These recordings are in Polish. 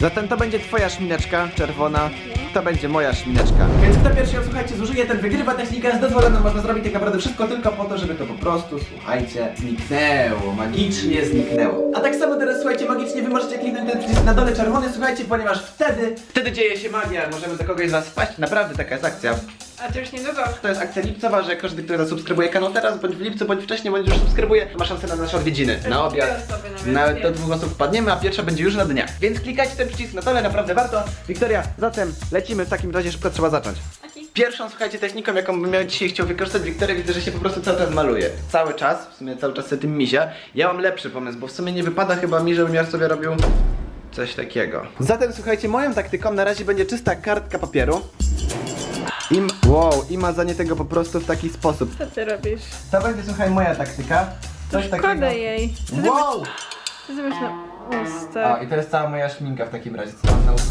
Zatem to będzie twoja szmineczka czerwona, to będzie moja szmineczka. Więc kto pierwszy ją, słuchajcie, zużyje, ten wygrywa. Technika jest dozwolona, można zrobić tak naprawdę wszystko tylko po to, żeby to po prostu, słuchajcie, zniknęło, magicznie zniknęło. A tak samo teraz, słuchajcie, magicznie wy możecie kliknąć ten przycisk na dole czerwony, słuchajcie, ponieważ wtedy, wtedy dzieje się magia, możemy do kogoś z was wpaść, naprawdę taka jest akcja. A to już niedługo. To jest akcja lipcowa, że każdy, kto zasubskrybuje kanał teraz, bądź w lipcu, bądź wcześniej, bądź już subskrybuje, ma szansę na nasze odwiedziny, na obiad. Dwie osoby nawet, Nawet do dwóch osób wpadniemy, a pierwsza będzie już na dniach. Więc klikajcie ten przycisk na dole, naprawdę warto. Wiktoria, zatem lecimy, w takim razie szybko trzeba zacząć. Pierwszą, słuchajcie, techniką, jaką bym dzisiaj chciał wykorzystać Wiktorię, widzę, że się po prostu cały czas maluje. Cały czas, w sumie cały czas sobie tym misia. Ja mam lepszy pomysł, bo w sumie nie wypada chyba mi, żebym ja sobie robił coś takiego. Zatem, słuchajcie, moją taktyką na razie będzie czysta kartka papieru. I, wow, i mazanie tego po prostu w taki sposób. Co ty robisz? To będzie, słuchaj, moja taktyka. Coś Szkoda jej. Ty Wow! Ty zobacz na A, i to jest cała moja szminka w takim razie, co mam na uchu.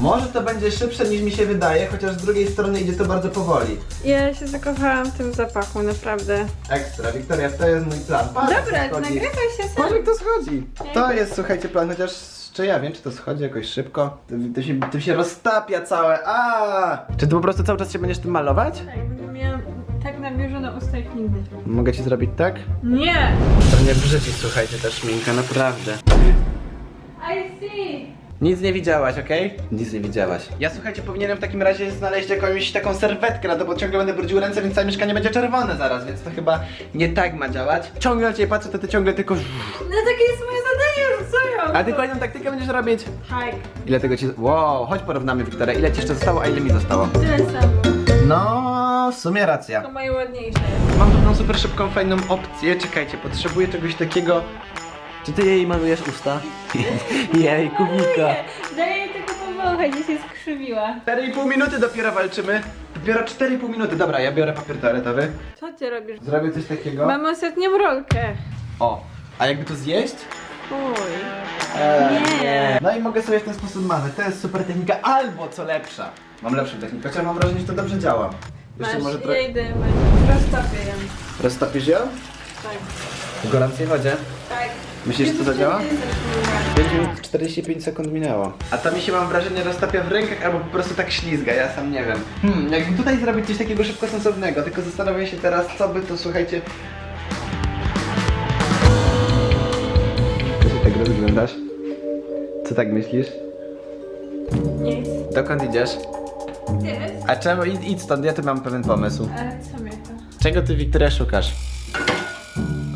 Może to będzie szybsze niż mi się wydaje, chociaż z drugiej strony idzie to bardzo powoli. Ja się zakochałam w tym zapachu, naprawdę. Ekstra, Wiktoria, to jest mój plan. Patrz, jak Dobra, to schodzi. nagrywaj się sam. Patrz jak to schodzi. To jest, słuchajcie, plan, chociaż czy ja wiem, czy to schodzi jakoś szybko? To, to, się, to się roztapia całe, a! Czy ty po prostu cały czas się będziesz tym malować? Tak, będę miała tak nawilżone usta jak nigdy. Mogę ci zrobić tak? Nie! To mnie brzydzi, słuchajcie, ta szminka, naprawdę. I see! Nic nie widziałaś, okej? Nic nie widziałaś. Ja słuchajcie, powinienem w takim razie znaleźć jakąś taką serwetkę na to, bo ciągle będę brudził ręce, więc całe mieszkanie będzie czerwone zaraz, więc to chyba nie tak ma działać. Ciągle na ciebie patrzę, to ty ciągle tylko... No takie jest moje zadanie, co ja? A ty kolejną taktykę będziesz robić? Tak, Ile tego ci... Wow, chodź porównamy, Wiktoria. Ile ci jeszcze zostało, a ile mi zostało? tyle samo. No, w sumie To racja. moje ładniejsze. Mam pewną super szybką, fajną opcję. Czekajcie, potrzebuję czegoś takiego... Czy ty jej malujesz usta? Jej, kubika. Daję jej tylko powąchać, gdzie się skrzywiła. 4,5 minuty dopiero walczymy. Dopiero 4,5 minuty. Dobra, ja biorę papier toaletowy. Co ty robisz? Zrobię coś takiego. Mamy ostatnią rolkę. O, a jakby to zjeść? Uj. Eee, Nie. No i mogę sobie w ten sposób mazać. To jest super technika, albo co lepsza. Mam lepszą technikę, chociaż mam wrażenie, że to dobrze działa. Jeszcze Masz, może ja trochę... idę, roztopię ją. Roztopisz ją? Tak. W gorącej wodzie? Tak. Myślisz, że to zadziała? Ty zacznij. 5 minut 45 sekund minęło. A to mi się mam wrażenie roztapia w rękach albo po prostu tak ślizga, ja sam nie wiem. Hmm, jakbym tutaj zrobić coś takiego szybko sensownego, tylko zastanawiam się teraz, co by to, słuchajcie... Co się tak rozglądasz? Co tak myślisz? Nic. Dokąd idziesz? Ty? A czemu? Idź, idź stąd, ja tu mam pewien pomysł. Ale co mnie to? Czego ty, Wiktoria, szukasz?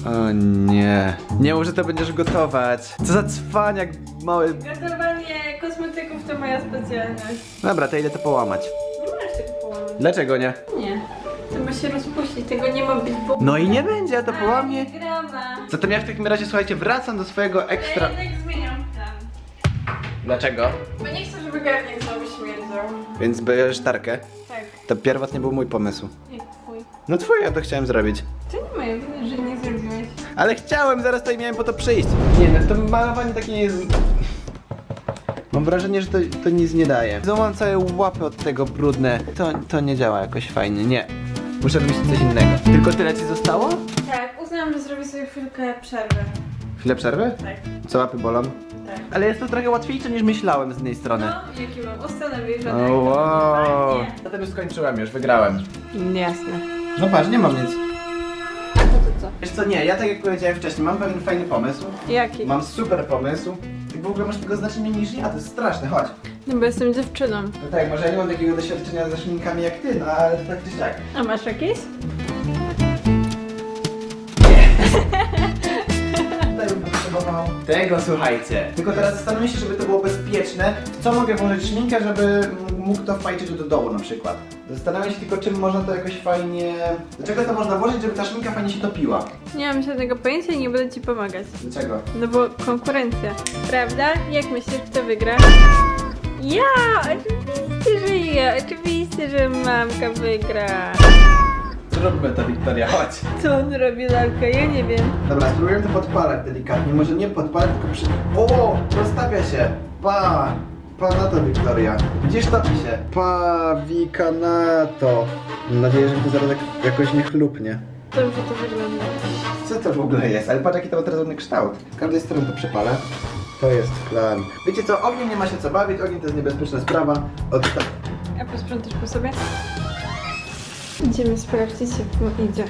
O nie. Nie mów, że to będziesz gotować. Co za cwaniak mały. Gotowanie kosmetyków to moja specjalność. Dobra, to idę to połamać. Nie możesz tego połamać. Dlaczego nie? Nie. To ma się rozpuścić, tego nie ma być ogóle. No i nie będzie, ja to połamię. Ani grama. Zatem ja w takim razie, słuchajcie, wracam do swojego Ja ekstra... Dlaczego? Bo nie chcę, żeby garnek znowu śmierdzał. Więc bierzesz tarkę. Tak. To pierwotnie był mój pomysł. Jak twój. No twój, ja to chciałem zrobić. To nie moje winy, że nie zrobiłeś. Ale chciałem, zaraz tutaj miałem po to przyjść. Nie no, to malowanie takie nie jest... Mam wrażenie, że to, to nic nie daje. Złamam całe łapy od tego brudne. To, to nie działa jakoś fajnie, nie. Muszę wymyślić coś innego. Tylko tyle ci zostało? Tak, uznałam, że zrobię sobie chwilkę przerwy. Chwilę przerwy? Tak. Co łapy bolą? Tak. Ale jest to trochę łatwiejsze niż myślałem z jednej strony. No, jaki mam usta nawilżone. O, wow. Nie. Zatem już skończyłem, już wygrałem. Jasne. No patrz, nie mam nic. Co? Wiesz co, nie, ja tak jak powiedziałem wcześniej, mam pewien fajny pomysł. Jaki? Mam super pomysł. Ty w ogóle masz tego znaczenia niż ja, to jest straszne, chodź. No bo jestem dziewczyną. No tak, może ja nie mam takiego doświadczenia ze szminkami jak ty, no ale tak czy siak. A masz jakieś? Tego, słuchajcie. Tylko teraz zastanowię się, żeby to było bezpieczne. W co mogę włożyć szminkę, żeby mógł to wpajczyć do dołu na przykład. Zastanawiam się tylko, czym można to jakoś fajnie... Do czego to można włożyć, żeby ta szminka fajnie się topiła? Nie mam żadnego pojęcia i nie będę ci pomagać. Dlaczego? No bo konkurencja. Prawda? Jak myślisz, kto wygra? Ja! Oczywiście, że ja! Oczywiście, że mamka wygra! Zróbmy to, Wiktoria, chodź. Co on robi, lalka? Ja nie wiem. Dobra, spróbuję to podpalać delikatnie. Może nie podpalać, tylko przy... O! Rozstawia się! Pa! Pa na to, Wiktoria. Gdzież topi się? Pa, Wika na to. Mam nadzieję, że mi to zaraz jak, jakoś nie chlupnie. Dobrze to wygląda. Co to w ogóle jest? Ale patrz jaki to ma teraz ładny kształt. Z każdej strony to przypala. To jest plan. Wiecie co, ogniem nie ma się co bawić, ogień to jest niebezpieczna sprawa. Odstaw. A posprzątasz po sobie? Idziemy sprawdzić, jak mu idzie.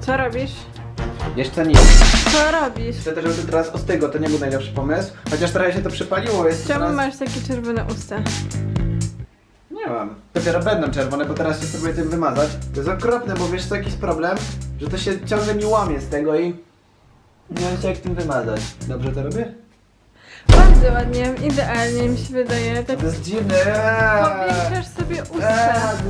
Co robisz? Jeszcze nie. Co robisz? Chcę też, żeby to teraz ostygło, to nie był najlepszy pomysł. Chociaż trochę się to przypaliło, jest Czemu teraz... masz takie czerwone usta? Nie mam. Dopiero będą czerwone, bo teraz się spróbuję tym wymazać. To jest okropne, bo wiesz co, jakiś problem? Że to się ciągle mi łamie z tego i... Nie wiem się jak tym wymazać. Dobrze to robię? Bardzo ładnie, idealnie mi się wydaje. Tak To jest dziwne. Eee. powiększasz sobie Eee, usta. to jest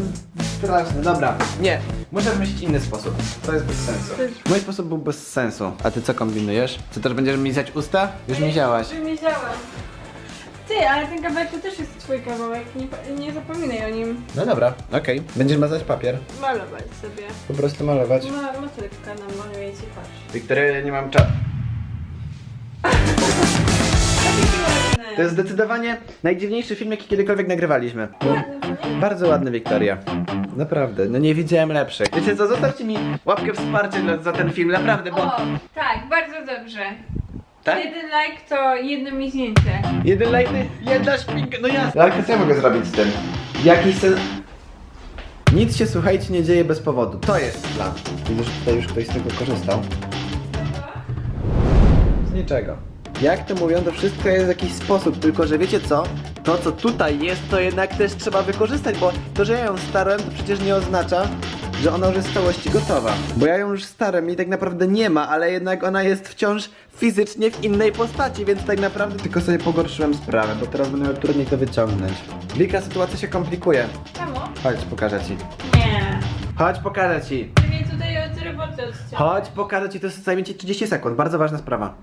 straszne. Dobra, nie. Muszę wymyślić inny sposób. To jest bez sensu. Mój sposób był bez sensu. A ty co kombinujesz? Czy też będziesz mizać usta? Już miziałaś. Wymiziałam. Ty, ale ten kawałek to też jest twój kawałek, nie, nie zapominaj o nim. No dobra, okej. Będziesz mazać papier. Malować sobie. Po prostu malować. Ma, motylka nam maluje ci patrz. Wiktoria, ja nie mam czasu. To jest zdecydowanie najdziwniejszy film, jaki kiedykolwiek nagrywaliśmy. Nie? Bardzo ładny, Wiktoria. Naprawdę, no nie widziałem lepszych. Wiecie co, zostawcie mi łapkę wsparcia dla- za ten film, naprawdę, bo... O, tak, bardzo dobrze. Tak? Jeden like to jedno mizięcie. Jeden lejny, jedna śpinka, no jasne. Ale co ja mogę zrobić z tym? Jakiś sen... Nic się, słuchajcie, nie dzieje bez powodu. To jest plan. Widzę, że tutaj już ktoś z tego korzystał. Z niczego. Jak to mówią, to wszystko jest w jakiś sposób, tylko że wiecie co? To co tutaj jest, to jednak też trzeba wykorzystać, bo to, że ja ją starłem, to przecież nie oznacza, że ona już jest w całości gotowa. Bo ja ją już starem i tak naprawdę nie ma, ale jednak ona jest wciąż fizycznie w innej postaci, więc tak naprawdę tylko sobie pogorszyłem sprawę, bo teraz będę miał trudniej to wyciągnąć. Wika, sytuacja się komplikuje. Czemu? Chodź, pokażę ci. Nie. Chodź, pokażę ci. Mnie tutaj od roboty. Chodź, pokażę ci, to zajmie ci 30 sekund. Bardzo ważna sprawa.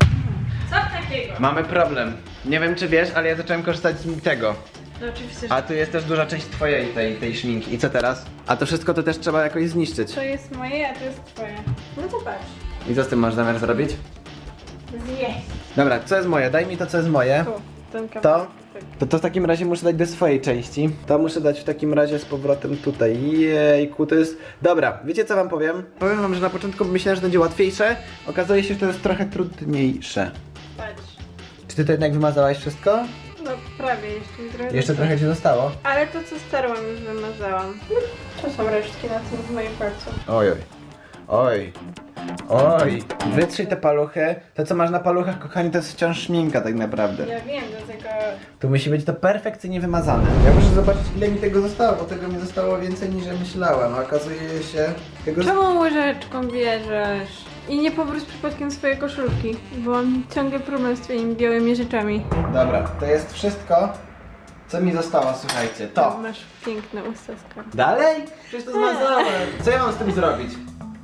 Co takiego? Mamy problem. Nie wiem czy wiesz, ale ja zacząłem korzystać z tego. No oczywiście, że A tu jest też duża część twojej tej, tej szminki. I co teraz? A to wszystko to też trzeba jakoś zniszczyć. to jest moje, a to jest twoje. No to patrz. I co z tym masz zamiar zrobić? Zjeść. Dobra, co jest moje? Daj mi to, co jest moje. Tu, ten kawałek. Tak. To to w takim razie muszę dać do swojej części. To muszę dać w takim razie z powrotem tutaj. Jejku, to jest... Dobra, wiecie co wam powiem? Powiem wam, że na początku myślałem, że to będzie łatwiejsze. Okazuje się, że to jest trochę trudniejsze. Czy ty to jednak wymazałaś wszystko? No prawie jeszcze trochę. Jeszcze trochę ci zostało? Ale to co starłam już wymazałam. To są resztki na tym w moim palcu. Oj, oj. Oj. Oj. Wytrzyj te paluchy. To co masz na paluchach, kochani, to jest wciąż szminka tak naprawdę. Ja wiem, dlatego... Tu musi być to perfekcyjnie wymazane. Ja muszę zobaczyć ile mi tego zostało, bo tego mi zostało więcej niż ja myślałem. A okazuje się... Tego... Czemu łyżeczką bierzesz? I nie powróć przypadkiem swojej koszulki, bo mam ciągle problem z twoimi białymi rzeczami. Dobra, to jest wszystko, co mi zostało, słuchajcie. To. Masz piękne usta. Dalej? Przecież to zmazałem. Co ja mam z tym zrobić?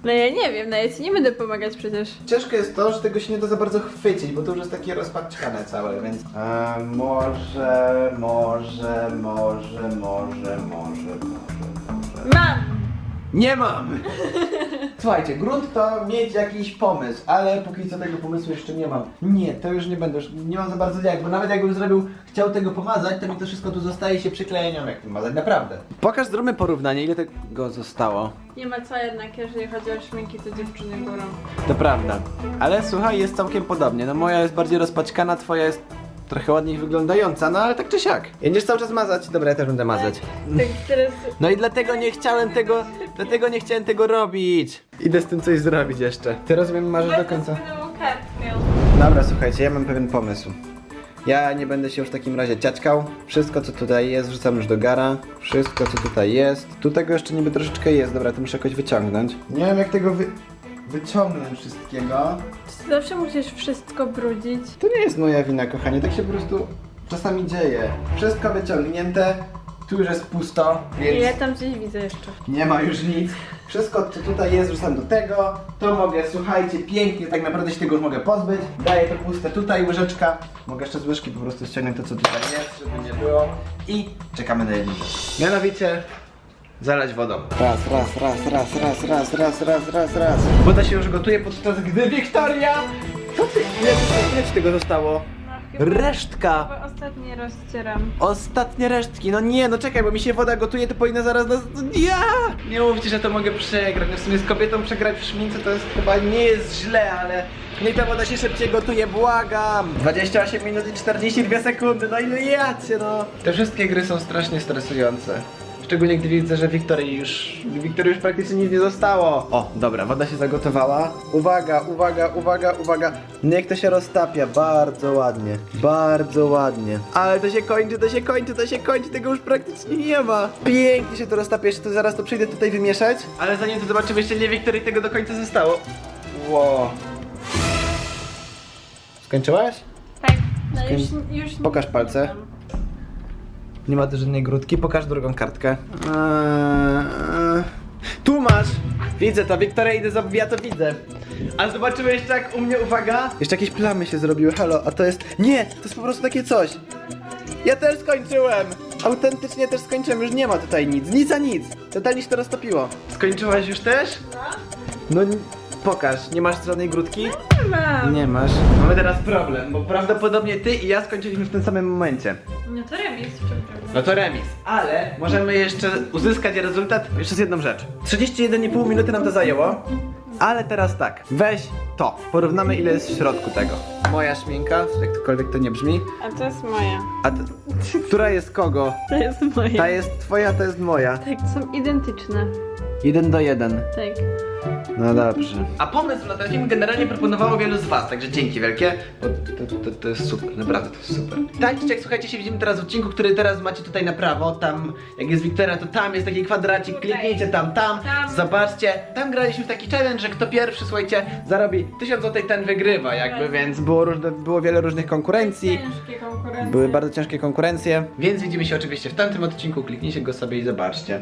No ja nie wiem, no ja ci nie będę pomagać przecież. Ciężko jest to, że tego się nie da za bardzo chwycić, bo to już jest takie rozpaczkane całe, więc... A, może, może, może, może, może, może, może... Mam! Nie mam! Słuchajcie, grunt to mieć jakiś pomysł, ale póki co tego pomysłu jeszcze nie mam. Nie, to już nie będę, już nie mam za bardzo jak, bo nawet jakbym zrobił, chciał tego pomazać, to mi to wszystko tu zostaje się przykleja, nie wiem jak pomazać, naprawdę. Pokaż, zróbmy porównanie, ile tego zostało. Nie ma co jednak, jeżeli chodzi o szminki, to dziewczyny górą. To prawda. Ale słuchaj, jest całkiem podobnie. No moja jest bardziej rozpaćkana, twoja jest trochę ładniej wyglądająca, no ale tak czy siak. Będziesz cały czas mazać? Dobra, ja też będę mazać. Tak teraz... No i dlatego nie chciałem tego, dlatego nie chciałem tego robić. Idę z tym coś zrobić jeszcze. Ty rozumiem, marzysz do końca. Dobra, słuchajcie, ja mam pewien pomysł. Ja nie będę się już w takim razie ciaczkał. Wszystko co tutaj jest wrzucam już do gara. Wszystko co tutaj jest. Tu tego jeszcze niby troszeczkę jest. Dobra, to muszę jakoś wyciągnąć. Nie wiem jak tego wy... wyciągnąć wszystkiego. Czy zawsze musisz wszystko brudzić? To nie jest moja wina, kochanie, tak się po prostu czasami dzieje. Wszystko wyciągnięte, tu już jest pusto, więc Ja tam coś widzę jeszcze. nie ma już nic. Wszystko co tutaj jest wrzucam do tego, to mogę, słuchajcie, pięknie, tak naprawdę się tego już mogę pozbyć. Daję to puste tutaj, łyżeczka. Mogę jeszcze z łyżki po prostu ściągnąć to co tutaj jest, żeby nie było. I czekamy na jedynkę. Mianowicie zalać wodą. Raz, raz, raz, raz, raz, raz, raz, raz, raz, raz. Woda się już gotuje podczas gdy Wiktoria... Co ty? Ile, ile ci tego zostało? No Resztka! Chyba ostatnie rozcieram. Ostatnie resztki, no nie, no czekaj, bo mi się woda gotuje, to powinna zaraz nas... Ja! Nie mówcie, że to mogę przegrać, no w sumie z kobietą przegrać w szmince to jest chyba nie jest źle, ale niech ta woda się szybciej gotuje, błagam! 28 minut i 42 sekundy, no ile jacie, no! Te wszystkie gry są strasznie stresujące. Szczególnie gdy widzę, że Wiktorii już, Wiktorii już praktycznie nic nie zostało. O, dobra, woda się zagotowała. Uwaga, uwaga, uwaga, uwaga. Niech to się roztapia, bardzo ładnie, bardzo ładnie. Ale to się kończy, to się kończy, to się kończy, tego już praktycznie nie ma. Pięknie się to roztapia, jeszcze to zaraz to przyjdę tutaj wymieszać. Ale zanim to zobaczymy, jeszcze nie Wiktorii tego do końca zostało. Ło. Skończyłaś? Tak, no już, już nie Pokaż palce. pamiętam. Nie ma tu żadnej grudki, pokaż drugą kartkę. Eee, tu masz! Widzę to, Wiktoria idę za... ja to widzę. A zobaczymy jeszcze jak u mnie, uwaga! Jeszcze jakieś plamy się zrobiły, halo, a to jest... Nie, to jest po prostu takie coś. Ja też skończyłem! Autentycznie też skończyłem, już nie ma tutaj nic, nic a nic. Totalnie się to roztopiło. Skończyłaś już też? No, n- pokaż, nie masz żadnej grudki? Nie mam. Nie masz. Mamy teraz problem, bo prawdopodobnie ty i ja skończyliśmy w tym samym momencie. No to remis, przepraszam. No to remis. Ale możemy jeszcze uzyskać rezultat jeszcze z jedną rzecz. 31,5 minuty nam to zajęło. Ale teraz tak, weź to. Porównamy ile jest w środku tego. Moja szminka, jakkolwiek to nie brzmi. A to jest moja. A t- która jest kogo? To jest moja. Ta jest twoja, ta jest moja. Tak, są identyczne. Jeden do jeden. Tak. No dobrze. A pomysł na ten film generalnie proponowało wielu z was, także dzięki wielkie, bo to, to, to jest super, naprawdę to jest super. Tak, jak słuchajcie się widzimy teraz w odcinku, który teraz macie tutaj na prawo, tam jak jest Wiktoria, to tam jest taki kwadracik, Tutaj. kliknijcie tam, tam, Tam. zobaczcie. Tam graliśmy w taki challenge, że kto pierwszy, słuchajcie, zarobi 1000 zł, ten wygrywa jakby, więc było, różne, było wiele różnych konkurencji. Ciężkie konkurencje. Były bardzo ciężkie konkurencje, więc widzimy się oczywiście w tamtym odcinku, kliknijcie go sobie i zobaczcie.